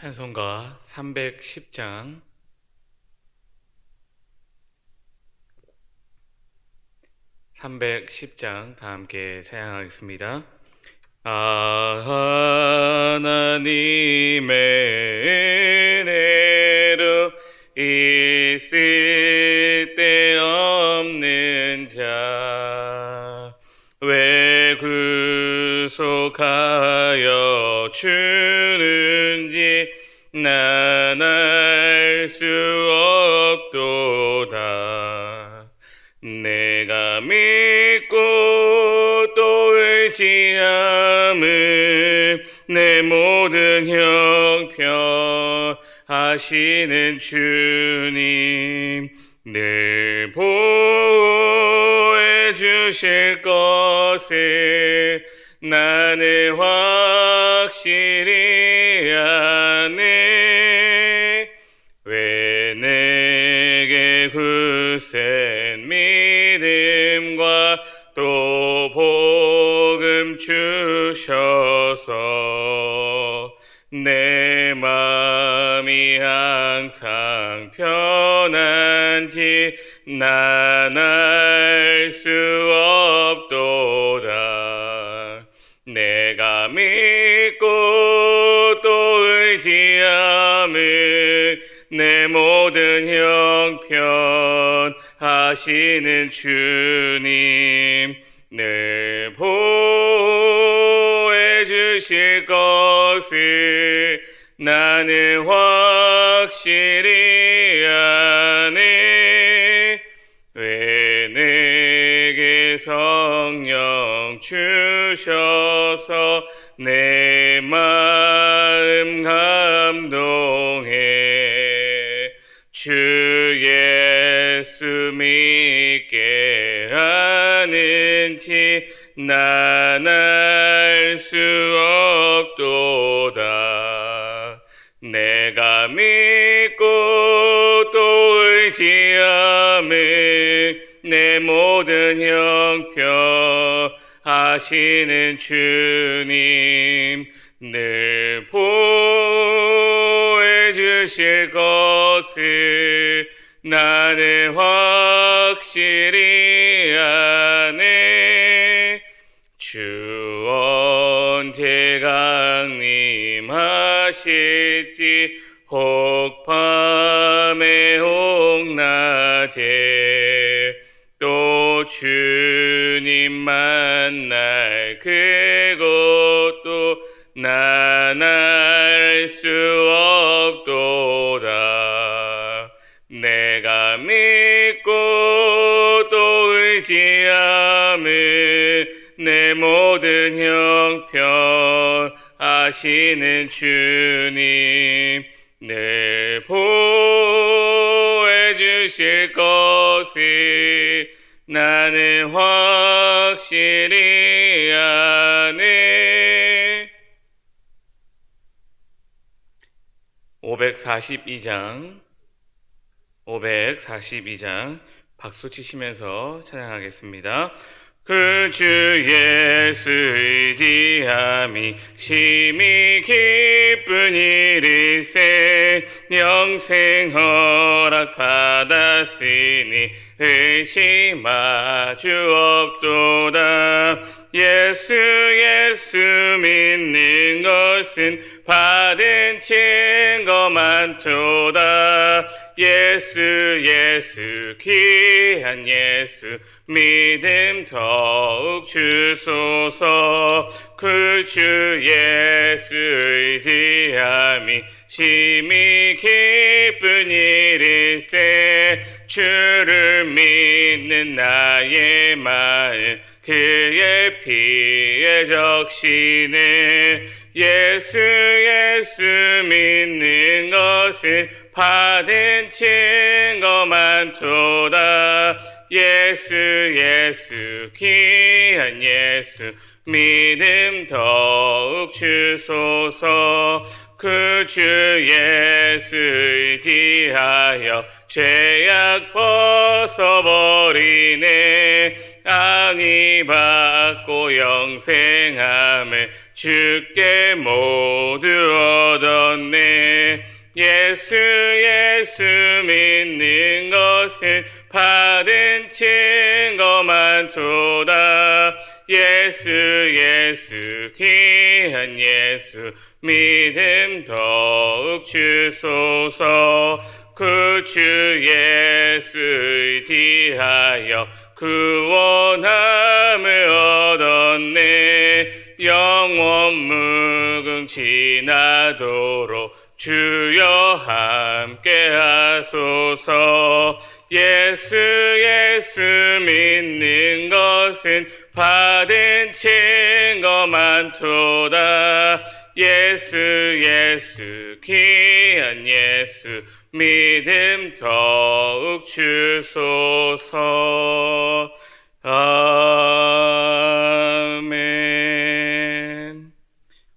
찬송가 310장 (310장) 다 함께 찬양하겠습니다. 아 하나님의 은혜로 있을 때 없는 자왜 구속하여 주는 지 난 알 수 없도다. 내가 믿고 또 의지함은 내 모든 형편 하시는 주님 늘 보호해 주실 것을 나는 확실히 아네. 왜 내게 굳센 믿음과 또 복음 주셔서 내 마음이 항상 편한지 난 알 수 없도다 내가 믿고 또 의지함은 내 모든 형편 하시는 주님 늘 보호해 주실 것을 나는 확실히 아네. 왜 내게 성령 주셔서 내 마음 감동해. 주 예수 믿게 하는지 난 알 수 없도다. 내가 믿고 또 의지함은 내 모든 형편 하시는 주님 늘 보호해 주실 것을 나는 확실히 아네. 주 언제 강림하실지 혹 밤에 혹 낮에 또 주님 만날 그것도 난알수 없도다. 내가 믿고 또 의지함은 내 모든 형편 하시는 주님 늘 보호해 주실 것을 나는 확실히 아네 542장 542장 박수 치시면서 찬양하겠습니다. 그 주 예수 의지함이 심히 기쁜 일일세 영생 허락 받았으니 의심하 주 없도다. 예수 예수 믿는 것은 받은 증거 많도다. 예수 예수 귀한 예수 믿음 더욱 주소서. 그주 예수 의지함이 심히 기쁜 일일세. 주를 믿는 나의 마음 그의 피에 적시네 예수 예수 믿는 것은 받은 증거 많도다. 예수 예수 귀한 예수 믿음 더욱 주소서. 그 주 예수 의지하여 죄악 벗어버리네. 안이 받고 영생함을 주께 모두 얻었네. 예수 예수 믿는 것은 받은 증거만 도다. 예수 예수 귀한 예수 믿음 더욱 주소서. 그주 예수 의지하여 구원함을 얻었네. 영원 무궁 지나도록 주여 함께 하소서. 예수 예수 믿는 것은 받은 증거만 도다 예수 예수 귀한 예수 믿음 더욱 주소서 아멘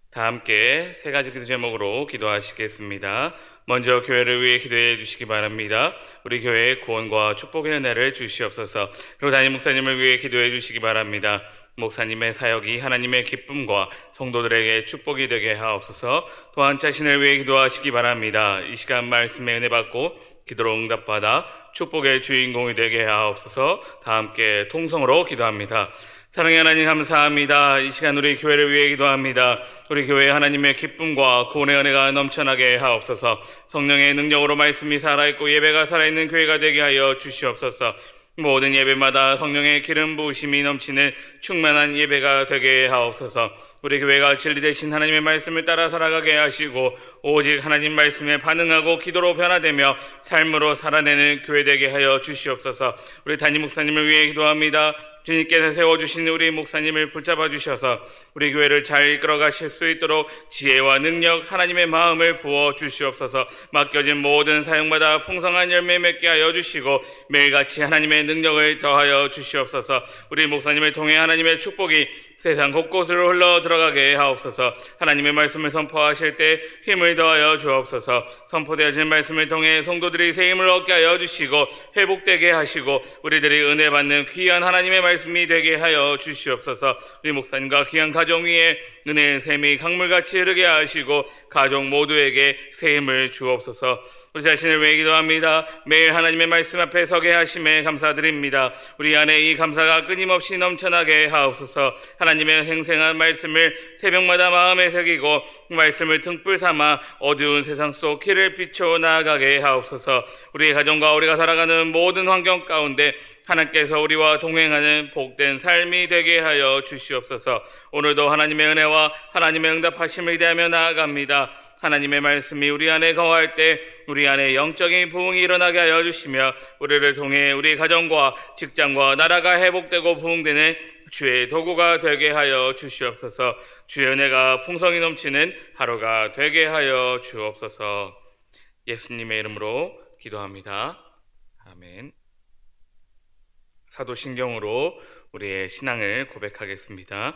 다 함께 세 가지 기도 제목으로 기도하시겠습니다. 먼저 교회를 위해 기도해 주시기 바랍니다. 우리 교회의 구원과 축복의 은혜를 주시옵소서. 그리고 담임 목사님을 위해 기도해 주시기 바랍니다. 목사님의 사역이 하나님의 기쁨과 성도들에게 축복이 되게 하옵소서. 또한 자신을 위해 기도하시기 바랍니다. 이 시간 말씀에 은혜 받고 기도로 응답받아 축복의 주인공이 되게 하옵소서. 다 함께 통성으로 기도합니다. 사랑의 하나님 감사합니다. 이 시간 우리 교회를 위해 기도합니다. 우리 교회 하나님의 기쁨과 구원의 은혜가 넘쳐나게 하옵소서. 성령의 능력으로 말씀이 살아있고 예배가 살아있는 교회가 되게 하여 주시옵소서. 모든 예배마다 성령의 기름 부으심이 넘치는 충만한 예배가 되게 하옵소서. 우리 교회가 진리 되신 하나님의 말씀을 따라 살아가게 하시고 오직 하나님 말씀에 반응하고 기도로 변화되며 삶으로 살아내는 교회 되게 하여 주시옵소서. 우리 담임 목사님을 위해 기도합니다. 주님께서 세워주신 우리 목사님을 붙잡아 주셔서 우리 교회를 잘 이끌어 가실 수 있도록 지혜와 능력 하나님의 마음을 부어 주시옵소서. 맡겨진 모든 사역마다 풍성한 열매 맺게 하여 주시고 매일같이 하나님의 능력을 더하여 주시옵소서. 우리 목사님을 통해 하나님의 축복이 세상 곳곳으로 흘러 들어가게 하옵소서. 하나님의 말씀을 선포하실 때 힘을 더하여 주옵소서. 선포되어진 말씀을 통해 성도들이 새 힘을 얻게 하여 주시고 회복되게 하시고 우리들이 은혜 받는 귀한 하나님의 말씀 이 되게 하여 주시옵소서. 우리 목사님과 귀한 가정 위에 은혜의 샘이 강물같이 흐르게 하시고 가족 모두에게 새 힘을 주옵소서 우리 자신을 위해 기도합니다. 매일 하나님의 말씀 앞에 서게 하심에 감사드립니다. 우리 안에 이 감사가 끊임없이 넘쳐나게 하옵소서. 하나님의 생생한 말씀을 새벽마다 마음에 새기고 말씀을 등불 삼아 어두운 세상 속 길을 비춰 나아가게 하옵소서. 우리 가정과 우리가 살아가는 모든 환경 가운데 하나님께서 우리와 동행하는 복된 삶이 되게 하여 주시옵소서. 오늘도 하나님의 은혜와 하나님의 응답하심을 기대하며 나아갑니다. 하나님의 말씀이 우리 안에 거할 때 우리 안에 영적인 부흥이 일어나게 하여 주시며 우리를 통해 우리 가정과 직장과 나라가 회복되고 부흥되는 주의 도구가 되게 하여 주시옵소서. 주의 은혜가 풍성히 넘치는 하루가 되게 하여 주옵소서. 예수님의 이름으로 기도합니다. 아멘. 사도신경으로 우리의 신앙을 고백하겠습니다.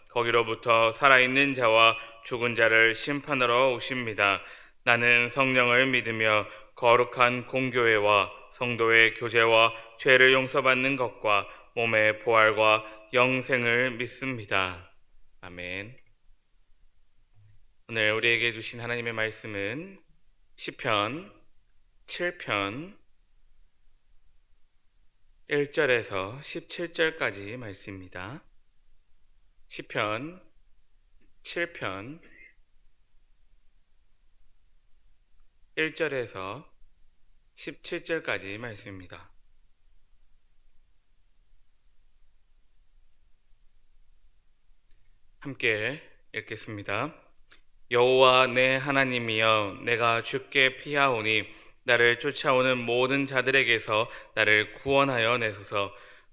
거기로부터 살아있는 자와 죽은 자를 심판하러 오십니다. 나는 성령을 믿으며 거룩한 공교회와 성도의 교제와 죄를 용서받는 것과 몸의 부활과 영생을 믿습니다. 아멘. 오늘 우리에게 주신 하나님의 말씀은 시편 7편 1절에서 17절까지 말씀입니다. 시편 7편 1절에서 17절까지 말씀입니다. 함께 읽겠습니다. 여호와 내 하나님이여 내가 주께 피하오니 나를 쫓아오는 모든 자들에게서 나를 구원하여 내소서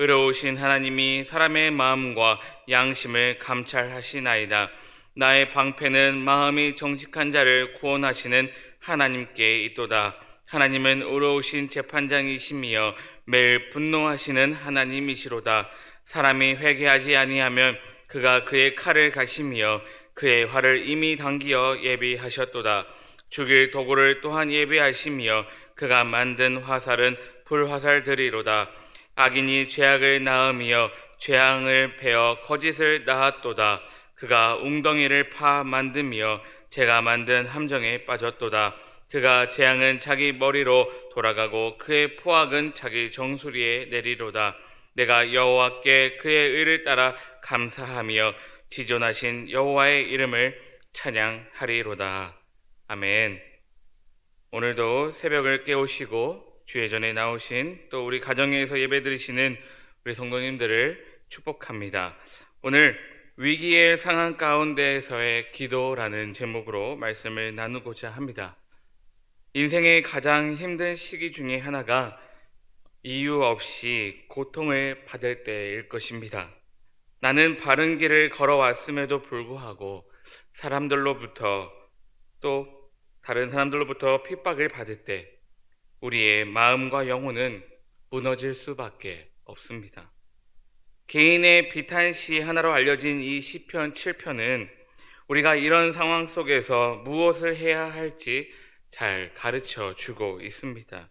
의로우신 하나님이 사람의 마음과 양심을 감찰하시나이다. 나의 방패는 마음이 정직한 자를 구원하시는 하나님께 있도다. 하나님은 의로우신 재판장이시며 매일 분노하시는 하나님이시로다. 사람이 회개하지 아니하면 그가 그의 칼을 가시며 그의 활을 이미 당기어 예비하셨도다. 죽일 도구를 또한 예비하시며 그가 만든 화살은 불화살들이로다 악인이 죄악을 낳으며 죄악을 베어 거짓을 낳았도다 그가 웅덩이를 파 만드며 제가 만든 함정에 빠졌도다 그가 재앙은 자기 머리로 돌아가고 그의 포악은 자기 정수리에 내리로다 내가 여호와께 그의 의를 따라 감사하며 지존하신 여호와의 이름을 찬양하리로다. 아멘. 오늘도 새벽을 깨우시고 주의 전에 나오신 또 우리 가정에서 예배드리시는 우리 성도님들을 축복합니다. 오늘 위기의 상황 가운데에서의 기도라는 제목으로 말씀을 나누고자 합니다. 인생의 가장 힘든 시기 중에 하나가 이유 없이 고통을 받을 때일 것입니다. 나는 바른 길을 걸어왔음에도 불구하고 사람들로부터 또 다른 사람들로부터 핍박을 받을 때 우리의 마음과 영혼은 무너질 수밖에 없습니다. 개인의 비탄시 하나로 알려진 이 시편 7편은 우리가 이런 상황 속에서 무엇을 해야 할지 잘 가르쳐 주고 있습니다.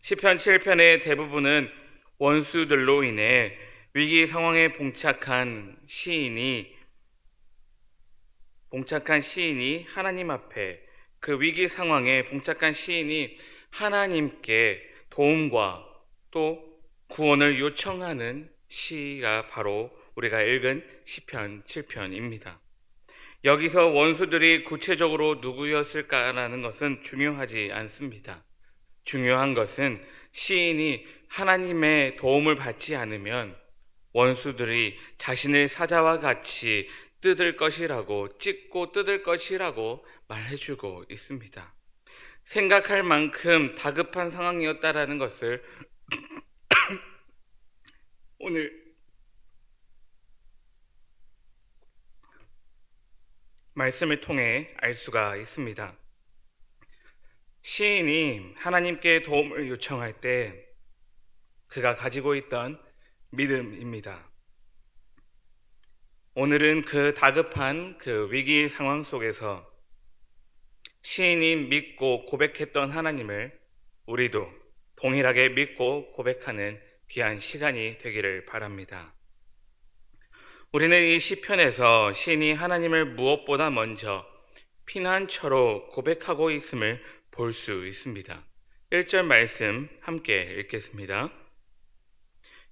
시편 7편의 대부분은 원수들로 인해 위기 상황에 봉착한 시인이 봉착한 시인이 하나님 앞에 그 위기 상황에 봉착한 시인이 하나님께 도움과 또 구원을 요청하는 시가 바로 우리가 읽은 시편 7편입니다. 여기서 원수들이 구체적으로 누구였을까라는 것은 중요하지 않습니다. 중요한 것은 시인이 하나님의 도움을 받지 않으면 원수들이 자신을 사자와 같이 뜯을 것이라고 찢고 뜯을 것이라고 말해주고 있습니다. 생각할 만큼 다급한 상황이었다라는 것을 오늘 말씀을 통해 알 수가 있습니다. 시인이 하나님께 도움을 요청할 때 그가 가지고 있던 믿음입니다. 오늘은 그 다급한 그 위기 상황 속에서 시인이 믿고 고백했던 하나님을 우리도 동일하게 믿고 고백하는 귀한 시간이 되기를 바랍니다. 우리는 이 시편에서 시인이 하나님을 무엇보다 먼저 피난처로 고백하고 있음을 볼 수 있습니다. 1절 말씀 함께 읽겠습니다.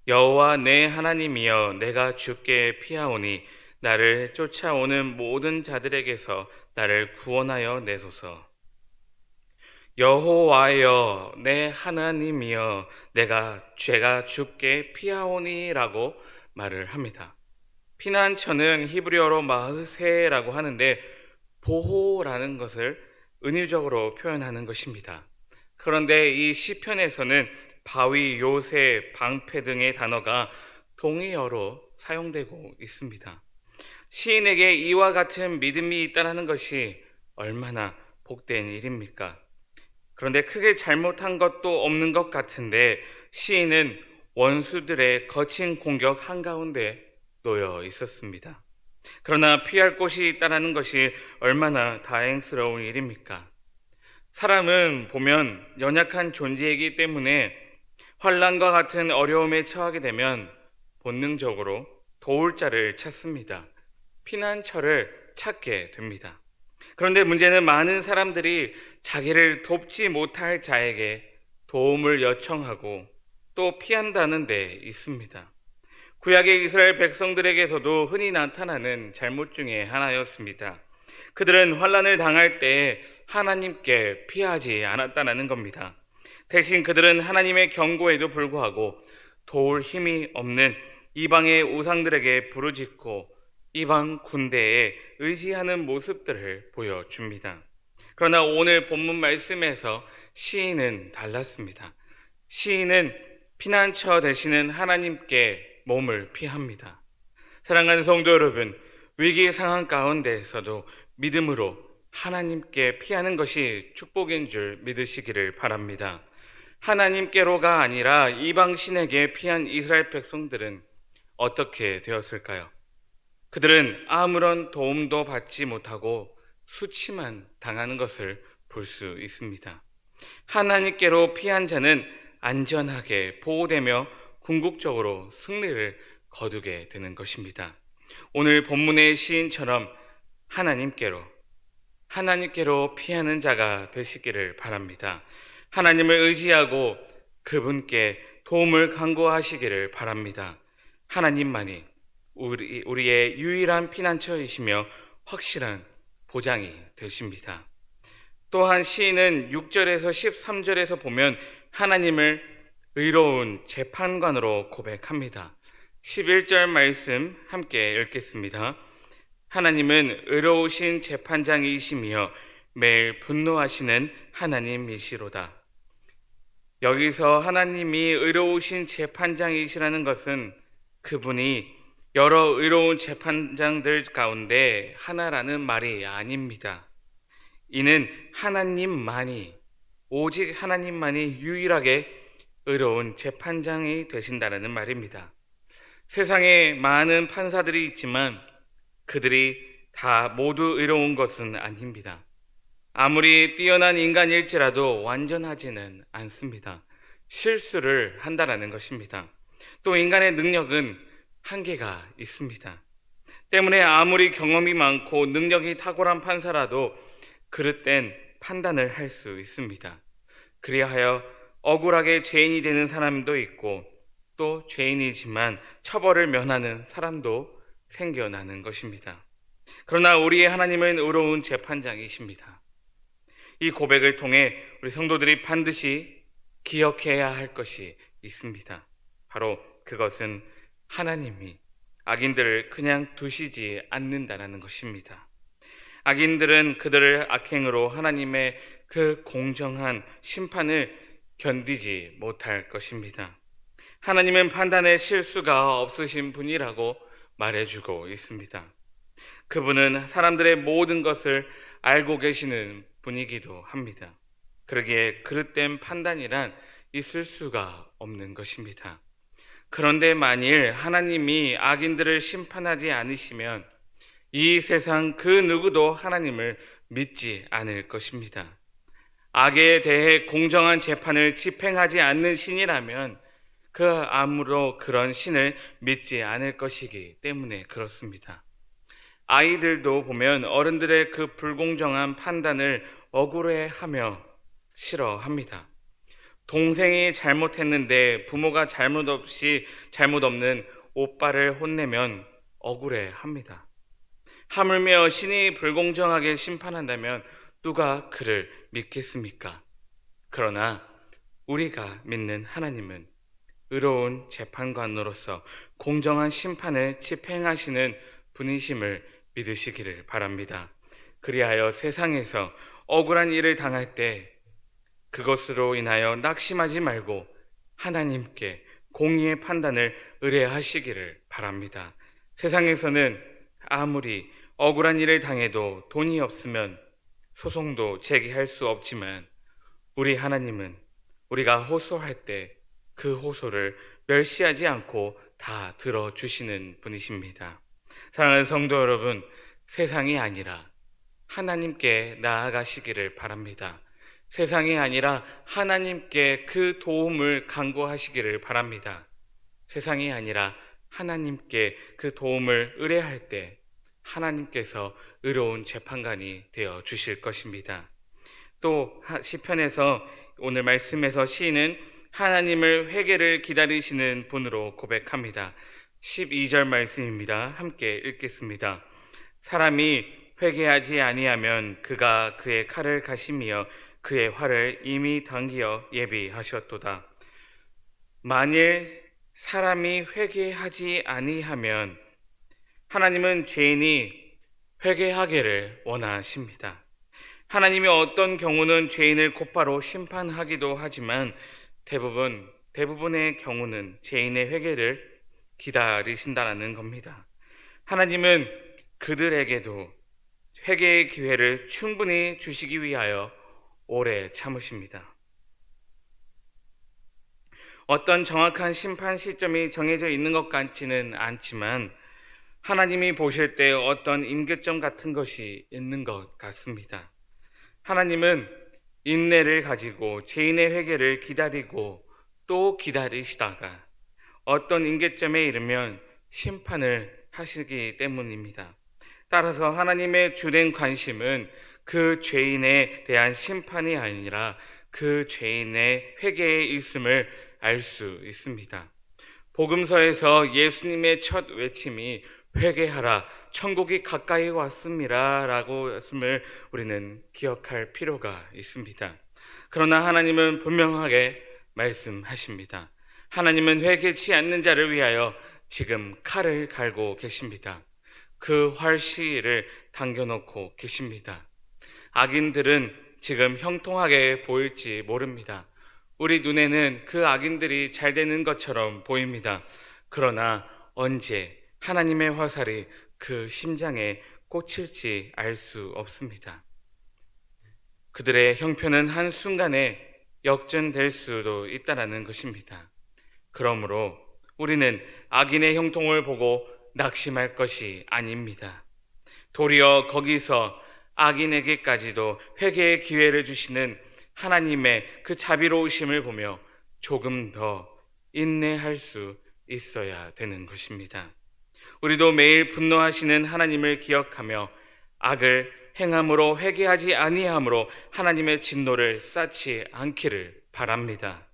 여호와 내 하나님이여 내가 주께 피하오니 나를 쫓아오는 모든 자들에게서 나를 구원하여 내소서. 여호와여 내 하나님이여 내가 죄가 주께 피하오니라고 말을 합니다. 피난처는 히브리어로 마흐세라고 하는데 보호라는 것을 은유적으로 표현하는 것입니다. 그런데 이 시편에서는 바위, 요새, 방패 등의 단어가 동의어로 사용되고 있습니다. 시인에게 이와 같은 믿음이 있다는 것이 얼마나 복된 일입니까? 그런데 크게 잘못한 것도 없는 것 같은데 시인은 원수들의 거친 공격 한가운데 놓여 있었습니다. 그러나 피할 곳이 있다는 것이 얼마나 다행스러운 일입니까? 사람은 보면 연약한 존재이기 때문에 환란과 같은 어려움에 처하게 되면 본능적으로 도울 자를 찾습니다. 피난처를 찾게 됩니다. 그런데 문제는 많은 사람들이 자기를 돕지 못할 자에게 도움을 요청하고 또 피한다는 데 있습니다. 구약의 이스라엘 백성들에게서도 흔히 나타나는 잘못 중에 하나였습니다. 그들은 환란을 당할 때 하나님께 피하지 않았다는 겁니다. 대신 그들은 하나님의 경고에도 불구하고 도울 힘이 없는 이방의 우상들에게 부르짖고 이방 군대에 의지하는 모습들을 보여줍니다. 그러나 오늘 본문 말씀에서 시인은 달랐습니다. 시인은 피난처 되시는 하나님께 몸을 피합니다. 사랑하는 성도 여러분, 위기 상황 가운데에서도 믿음으로 하나님께 피하는 것이 축복인 줄 믿으시기를 바랍니다. 하나님께로가 아니라 이방 신에게 피한 이스라엘 백성들은 어떻게 되었을까요? 그들은 아무런 도움도 받지 못하고 수치만 당하는 것을 볼 수 있습니다. 하나님께로 피한 자는 안전하게 보호되며 궁극적으로 승리를 거두게 되는 것입니다. 오늘 본문의 시인처럼 하나님께로, 하나님께로 피하는 자가 되시기를 바랍니다. 하나님을 의지하고 그분께 도움을 간구하시기를 바랍니다. 하나님만이 우리, 우리의 유일한 피난처이시며 확실한 보장이 되십니다. 또한 시인은 6절에서 13절에서 보면 하나님을 의로운 재판관으로 고백합니다. 11절 말씀 함께 읽겠습니다. 하나님은 의로우신 재판장이시며 매일 분노하시는 하나님이시로다. 여기서 하나님이 의로우신 재판장이시라는 것은 그분이 여러 의로운 재판장들 가운데 하나라는 말이 아닙니다. 이는 하나님만이, 오직 하나님만이 유일하게 의로운 재판장이 되신다는 말입니다. 세상에 많은 판사들이 있지만 그들이 다 모두 의로운 것은 아닙니다. 아무리 뛰어난 인간일지라도 완전하지는 않습니다. 실수를 한다라는 것입니다. 또 인간의 능력은 한계가 있습니다. 때문에 아무리 경험이 많고 능력이 탁월한 판사라도 그릇된 판단을 할 수 있습니다. 그리하여 억울하게 죄인이 되는 사람도 있고 또 죄인이지만 처벌을 면하는 사람도 생겨나는 것입니다. 그러나 우리의 하나님은 의로운 재판장이십니다. 이 고백을 통해 우리 성도들이 반드시 기억해야 할 것이 있습니다. 바로 그것은 하나님이 악인들을 그냥 두시지 않는다는 것입니다. 악인들은 그들을 악행으로 하나님의 그 공정한 심판을 견디지 못할 것입니다. 하나님은 판단에 실수가 없으신 분이라고 말해주고 있습니다. 그분은 사람들의 모든 것을 알고 계시는 분이기도 합니다. 그러기에 그릇된 판단이란 있을 수가 없는 것입니다. 그런데 만일 하나님이 악인들을 심판하지 않으시면 이 세상 그 누구도 하나님을 믿지 않을 것입니다. 악에 대해 공정한 재판을 집행하지 않는 신이라면 그 아무로 그런 신을 믿지 않을 것이기 때문에 그렇습니다. 아이들도 보면 어른들의 그 불공정한 판단을 억울해하며 싫어합니다. 동생이 잘못했는데 부모가 잘못 없이 잘못 없는 오빠를 혼내면 억울해 합니다. 하물며 신이 불공정하게 심판한다면 누가 그를 믿겠습니까? 그러나 우리가 믿는 하나님은 의로운 재판관으로서 공정한 심판을 집행하시는 분이심을 믿으시기를 바랍니다. 그리하여 세상에서 억울한 일을 당할 때 그것으로 인하여 낙심하지 말고 하나님께 공의의 판단을 의뢰하시기를 바랍니다. 세상에서는 아무리 억울한 일을 당해도 돈이 없으면 소송도 제기할 수 없지만 우리 하나님은 우리가 호소할 때 그 호소를 멸시하지 않고 다 들어주시는 분이십니다. 사랑하는 성도 여러분, 세상이 아니라 하나님께 나아가시기를 바랍니다. 세상이 아니라 하나님께 그 도움을 간구하시기를 바랍니다. 세상이 아니라 하나님께 그 도움을 의뢰할 때 하나님께서 의로운 재판관이 되어 주실 것입니다. 또 하- 시편에서 오늘 말씀에서 시인은 하나님을 회개를 기다리시는 분으로 고백합니다. 12절 말씀입니다. 함께 읽겠습니다. 사람이 회개하지 아니하면 그가 그의 칼을 가시며 그의 활을 이미 당기어 예비하셨도다. 만일 사람이 회개하지 아니하면 하나님은 죄인이 회개하기를 원하십니다. 하나님이 어떤 경우는 죄인을 곧바로 심판하기도 하지만 대부분 대부분의 경우는 죄인의 회개를 기다리신다라는 겁니다. 하나님은 그들에게도 회개의 기회를 충분히 주시기 위하여 오래 참으십니다. 어떤 정확한 심판 시점이 정해져 있는 것 같지는 않지만 하나님이 보실 때 어떤 임계점 같은 것이 있는 것 같습니다. 하나님은 인내를 가지고 죄인의 회개를 기다리고 또 기다리시다가 어떤 임계점에 이르면 심판을 하시기 때문입니다. 따라서 하나님의 주된 관심은 그 죄인에 대한 심판이 아니라 그 죄인의 회개의 있음을 알 수 있습니다. 복음서에서 예수님의 첫 외침이 회개하라 천국이 가까이 왔습니다라고 했음을 우리는 기억할 필요가 있습니다. 그러나 하나님은 분명하게 말씀하십니다. 하나님은 회개치 않는 자를 위하여 지금 칼을 갈고 계십니다. 그 활시를 당겨놓고 계십니다. 악인들은 지금 형통하게 보일지 모릅니다. 우리 눈에는 그 악인들이 잘 되는 것처럼 보입니다. 그러나 언제 하나님의 화살이 그 심장에 꽂힐지 알 수 없습니다. 그들의 형편은 한순간에 역전될 수도 있다라는 것입니다. 그러므로 우리는 악인의 형통을 보고 낙심할 것이 아닙니다. 도리어 거기서 악인에게까지도 회개의 기회를 주시는 하나님의 그 자비로우심을 보며 조금 더 인내할 수 있어야 되는 것입니다. 우리도 매일 분노하시는 하나님을 기억하며 악을 행함으로 회개하지 아니함으로 하나님의 진노를 쌓지 않기를 바랍니다.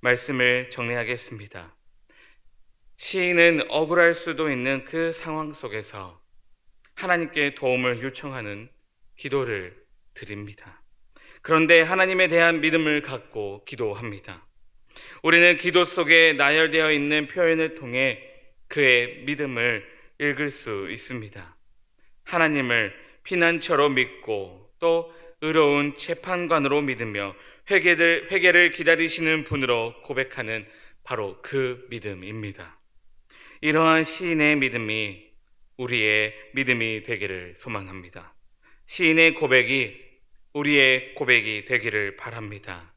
말씀을 정리하겠습니다. 시인은 억울할 수도 있는 그 상황 속에서 하나님께 도움을 요청하는 기도를 드립니다. 그런데 하나님에 대한 믿음을 갖고 기도합니다. 우리는 기도 속에 나열되어 있는 표현을 통해 그의 믿음을 읽을 수 있습니다. 하나님을 피난처로 믿고 또 의로운 재판관으로 믿으며 회개를, 회개를 기다리시는 분으로 고백하는 바로 그 믿음입니다. 이러한 시인의 믿음이 우리의 믿음이 되기를 소망합니다. 시인의 고백이 우리의 고백이 되기를 바랍니다.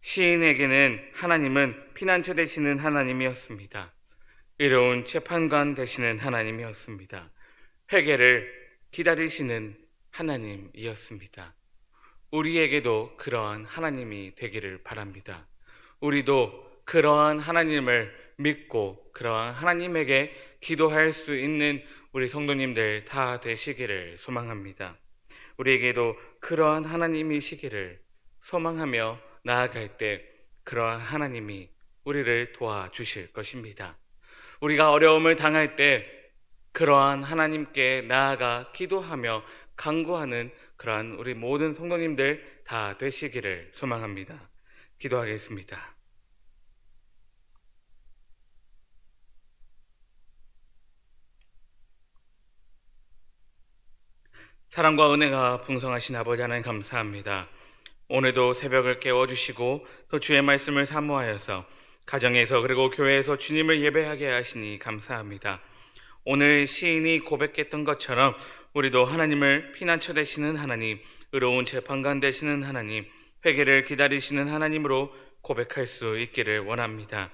시인에게는 하나님은 피난처 되시는 하나님이었습니다. 의로운 재판관 되시는 하나님이었습니다. 회개를 기다리시는 하나님이었습니다. 우리에게도 그러한 하나님이 되기를 바랍니다. 우리도 그러한 하나님을 믿고 그러한 하나님에게 기도할 수 있는 우리 성도님들 다 되시기를 소망합니다. 우리에게도 그러한 하나님이시기를 소망하며 나아갈 때 그러한 하나님이 우리를 도와주실 것입니다. 우리가 어려움을 당할 때 그러한 하나님께 나아가 기도하며 간구하는 그러한 우리 모든 성도님들 다 되시기를 소망합니다. 기도하겠습니다. 사랑과 은혜가 풍성하신 아버지 하나님 감사합니다. 오늘도 새벽을 깨워주시고 또 주의 말씀을 사모하여서 가정에서 그리고 교회에서 주님을 예배하게 하시니 감사합니다. 오늘 시인이 고백했던 것처럼 우리도 하나님을 피난처 되시는 하나님, 의로운 재판관 되시는 하나님, 회개를 기다리시는 하나님으로 고백할 수 있기를 원합니다.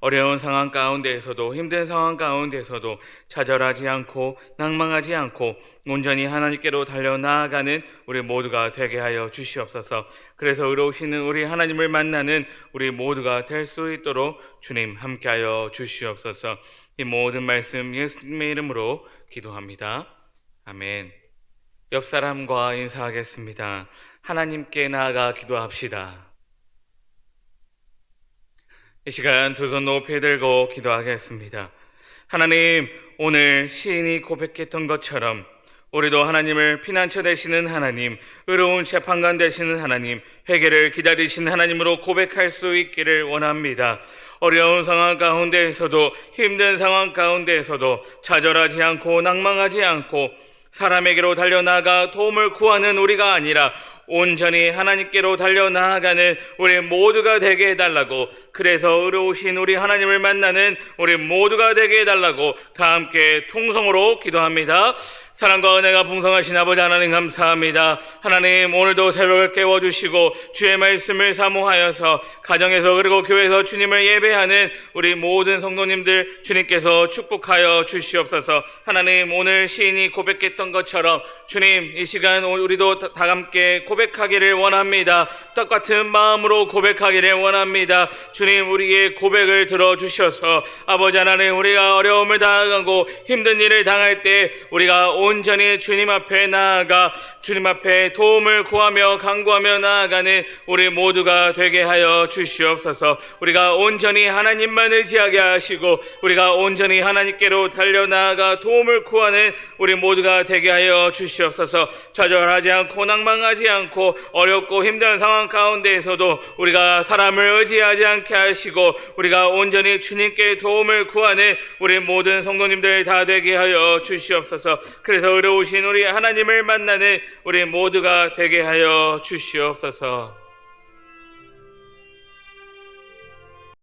어려운 상황 가운데에서도 힘든 상황 가운데서도 좌절하지 않고 낭망하지 않고 온전히 하나님께로 달려 나아가는 우리 모두가 되게 하여 주시옵소서. 그래서 의로우시는 우리 하나님을 만나는 우리 모두가 될 수 있도록 주님 함께하여 주시옵소서. 이 모든 말씀 예수님의 이름으로 기도합니다. 아멘. 옆 사람과 인사하겠습니다. 하나님께 나아가 기도합시다. 이 시간 두 손 높이 들고 기도하겠습니다. 하나님, 오늘 시인이 고백했던 것처럼 우리도 하나님을 피난처 되시는 하나님, 의로운 재판관 되시는 하나님, 회개를 기다리시는 하나님으로 고백할 수 있기를 원합니다. 어려운 상황 가운데에서도 힘든 상황 가운데에서도 좌절하지 않고 낭망하지 않고 사람에게로 달려나가 도움을 구하는 우리가 아니라 온전히 하나님께로 달려 나아가는 우리 모두가 되게 해달라고 그래서 의로우신 우리 하나님을 만나는 우리 모두가 되게 해달라고 다 함께 통성으로 기도합니다. 사랑과 은혜가 풍성하신 아버지 하나님 감사합니다. 하나님 오늘도 새벽을 깨워주시고 주의 말씀을 사모하여서 가정에서 그리고 교회에서 주님을 예배하는 우리 모든 성도님들 주님께서 축복하여 주시옵소서. 하나님 오늘 시인이 고백했던 것처럼 주님 이 시간 우리도 다 함께 고백하기를 원합니다. 똑같은 마음으로 고백하기를 원합니다. 주님 우리의 고백을 들어주셔서 아버지 하나님 우리가 어려움을 당하고 힘든 일을 당할 때 우리가 온 전히 주님 앞에 나아가 주님 앞에 도움을 구하며 간구하며 나아가는 우리 모두가 되게 하여 주시옵소서. 우리가 온전히 하나님만 의지하게 하시고 우리가 온전히 하나님께로 달려 나아가 도움을 구하는 우리 모두가 되게 하여 주시옵소서. 좌절하지 않고 낭망하지 않고 어렵고 힘든 상황 가운데에서도 우리가 사람을 의지하지 않게 하시고 우리가 온전히 주님께 도움을 구하는 우리 모든 성도님들 다 되게 하여 주시옵소서. 그래서 의로우신 우리 하나님을 만나는 우리 모두가 되게 하여 주시옵소서.